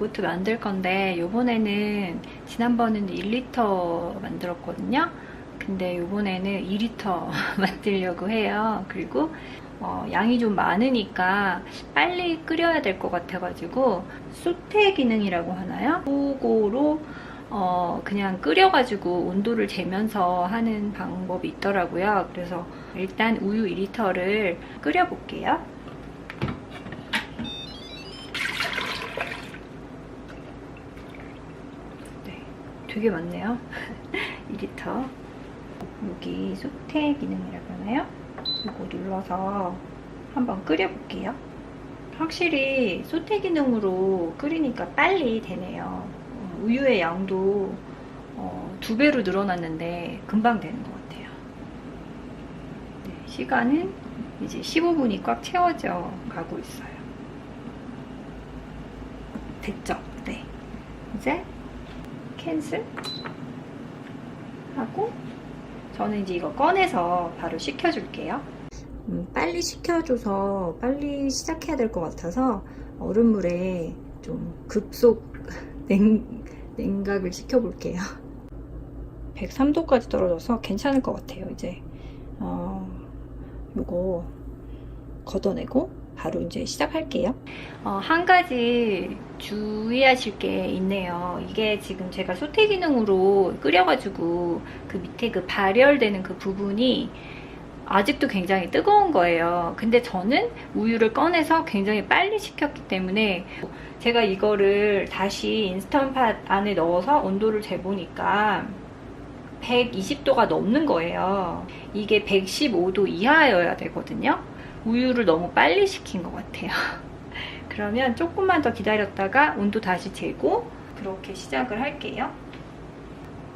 요거트 만들 건데 요번에는 지난번에는 1리터 만들었거든요. 근데 요번에는 2리터 만들려고 해요. 그리고 어, 양이 좀 많으니까 빨리 끓여야 될 것 같아가지고 소테 기능이라고 하나요? 그거로 어, 그냥 끓여가지고 온도를 재면서 하는 방법이 있더라고요. 그래서 일단 우유 2리터를 끓여볼게요. 되게 많네요. 2리터. 여기 소태 기능이라고 하나요? 이거 눌러서 한번 끓여볼게요. 확실히 소태 기능으로 끓이니까 빨리 되네요. 어, 우유의 양도 어, 두 배로 늘어났는데 금방 되는 것 같아요. 네, 시간은 이제 15분이 꽉 채워져 가고 있어요. 됐죠? 네. 이제 캔슬 하고 저는 이제 이거 꺼내서 바로 식혀줄게요. 음, 빨리 식혀줘서 빨리 시작해야 될 것 같아서 얼음물에 좀 급속 냉, 냉각을 시켜볼게요. 103도까지 떨어져서 괜찮을 것 같아요. 이제 어, 요거 걷어내고 바로 이제 시작할게요. 어, 한 가지 주의하실 게 있네요. 이게 지금 제가 소태 기능으로 끓여가지고 그 밑에 그 발열되는 그 부분이 아직도 굉장히 뜨거운 거예요. 근데 저는 우유를 꺼내서 굉장히 빨리 식혔기 때문에 제가 이거를 다시 인스턴팟 안에 넣어서 온도를 재보니까 120도가 넘는 거예요. 이게 115도 이하여야 되거든요. 우유를 너무 빨리 식힌 것 같아요. 그러면 조금만 더 기다렸다가 온도 다시 재고 그렇게 시작을 할게요.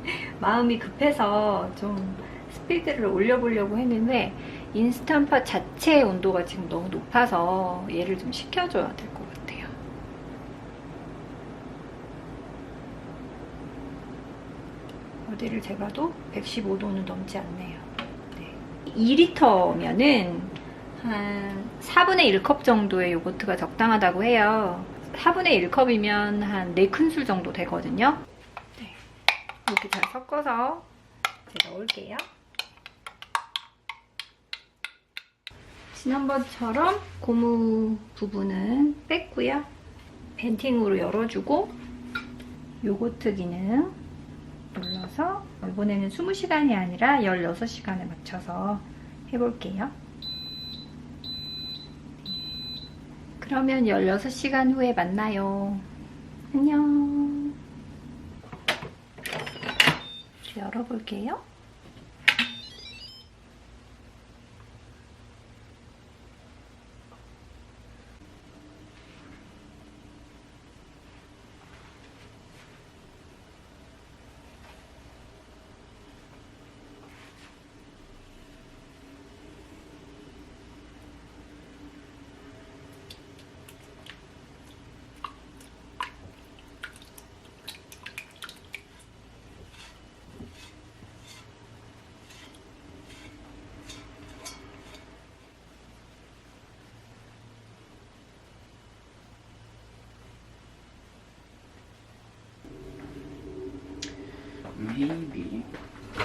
마음이 급해서 좀 스피드를 올려보려고 했는데 인스턴팟 자체의 온도가 지금 너무 높아서 얘를 좀 식혀줘야 될 것 같아요. 어디를 재봐도 115도는 넘지 않네요. 네. 2리터면은 한 4분의 1컵 정도의 요거트가 적당하다고 해요. 4분의 1컵이면 한 4큰술 정도 되거든요. 네. 이렇게 잘 섞어서 이제 넣을게요. 지난번처럼 고무 부분은 뺐고요. 벤팅으로 열어주고 요거트 기능 눌러서 이번에는 20시간이 아니라 16시간에 맞춰서 해볼게요. 그러면 16시간 후에 만나요. 안녕. 열어볼게요. Maybe. I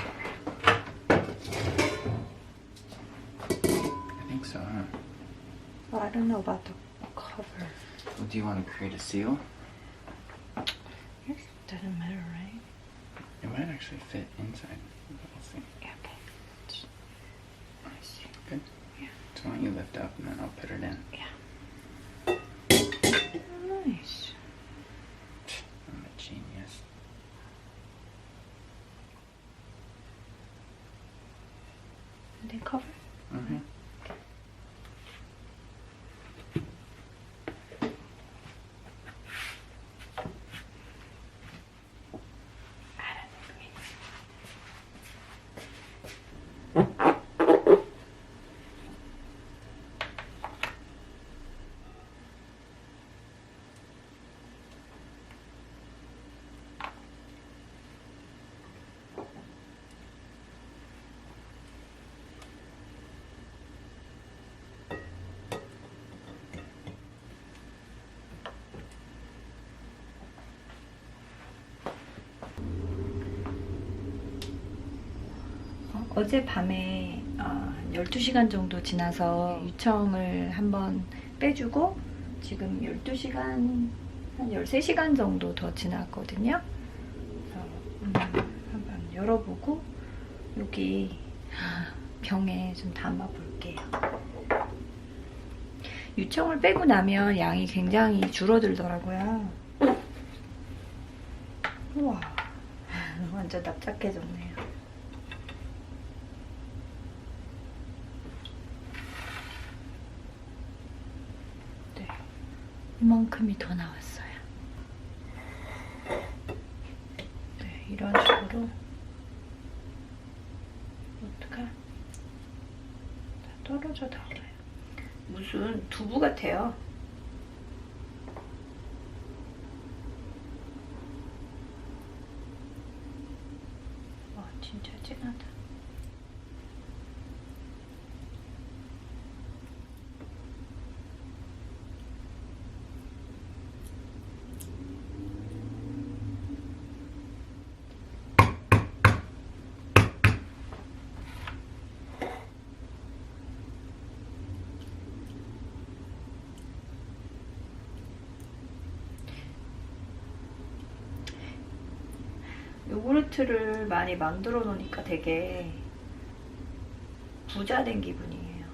think so, huh? Well, I don't know about the cover. Well, do you want to create a seal? It doesn't matter, right? It might actually fit inside. We'll see. Yeah, okay. I see. Good? Yeah. So why don't you lift up and then I'll put it in. Yeah. Nice. cover. Mm -hmm. 어젯밤에 어, 12시간 정도 지나서 유청을 한번 빼주고 지금 12시간, 한 13시간 정도 더 지났거든요. 그래서 음, 한번 열어보고 여기 병에 좀 담아볼게요. 유청을 빼고 나면 양이 굉장히 줄어들더라고요. 우와, 완전 납작해졌네요. 네, 이만큼이 더 나왔어요. 네, 이런 식으로 어떡하? 다 떨어져 나와요. 무슨 두부 같아요. 와, 진짜 진하다. 요구르트를 많이 만들어 놓으니까 되게 부자 된 기분이에요.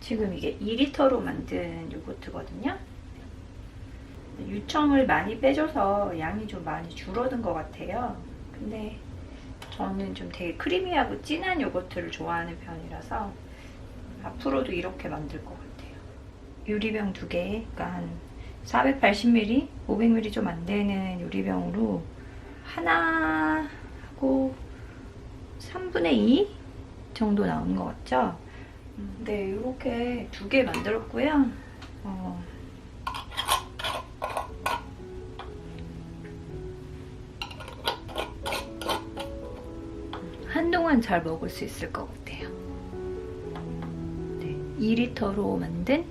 지금 이게 2리터로 만든 요거트거든요. 유청을 많이 빼줘서 양이 좀 많이 줄어든 것 같아요. 근데 저는 좀 되게 크리미하고 진한 요거트를 좋아하는 편이라서 앞으로도 이렇게 만들 것 같아요. 유리병 두 개, 그러니까 한 480ml, 500ml 좀 안 되는 유리병으로 하나 하고 3분의 2 정도 나오는 것 같죠? 음, 네, 이렇게 두 개 만들었고요. 어, 한동안 잘 먹을 수 있을 것 같아요. 네, 2리터로 만든